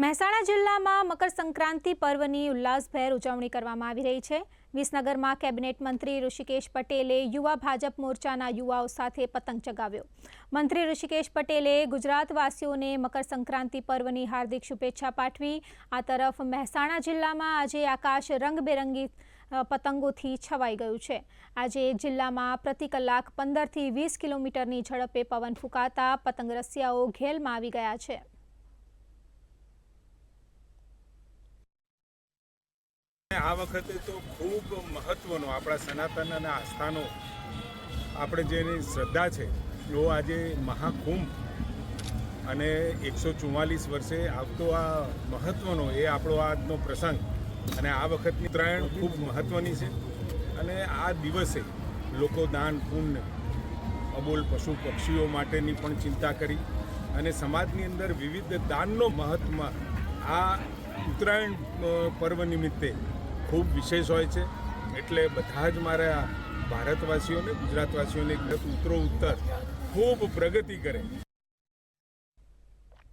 મહેસાણા જિલ્લામાં મકર સંક્રાંતિ પર્વની ઉલ્લાસભેર ઉજવણી કરવામાં આવી રહી છે. વિસનગરમાં કેબિનેટ મંત્રી ઋષિકેશ પટેલે યુવા ભાજપ મોરચાના યુવાઓ સાથે પતંગ ચગાવ્યો. મંત્રી ઋષિકેશ પટેલે ગુજરાતવાસીઓને મકર સંક્રાંતિ પર્વની હાર્દિક શુભેચ્છા પાઠવી. આ તરફ મહેસાણા જિલ્લામાં આજે આકાશ રંગબેરંગી પતંગોથી છવાઈ ગયું છે. આજે જિલ્લામાં પ્રતિ કલાક પંદરથી વીસ કિલોમીટરની ઝડપે પવન ફૂંકાતા પતંગ રસિયાઓ ઘેલમાં આવી ગયા છે. આ વખતે તો ખૂબ મહત્વનો આપણા સનાતન અને આસ્થાનો આપણે જેની શ્રદ્ધા છે, એવો આજે મહાકુંભ અને એકસો ચુમ્માલીસ વર્ષે આવતો આ મહત્વનો, એ આપણો આજનો પ્રસંગ. અને આ વખતની ઉત્તરાયણ ખૂબ મહત્વની છે. અને આ દિવસે લોકો દાન, પુણ્ય, અબોલ પશુ પક્ષીઓ માટેની પણ ચિંતા કરી અને સમાજની અંદર વિવિધ દાનનો મહત્વ આ ઉત્તરાયણ પર્વ નિમિત્તે ખૂબ વિશેષ હોય છે. એટલે બધા જ મારા ભારતવાસીઓને, ગુજરાતવાસીઓને ઉત્તરો ઉત્તર ખૂબ પ્રગતિ કરે.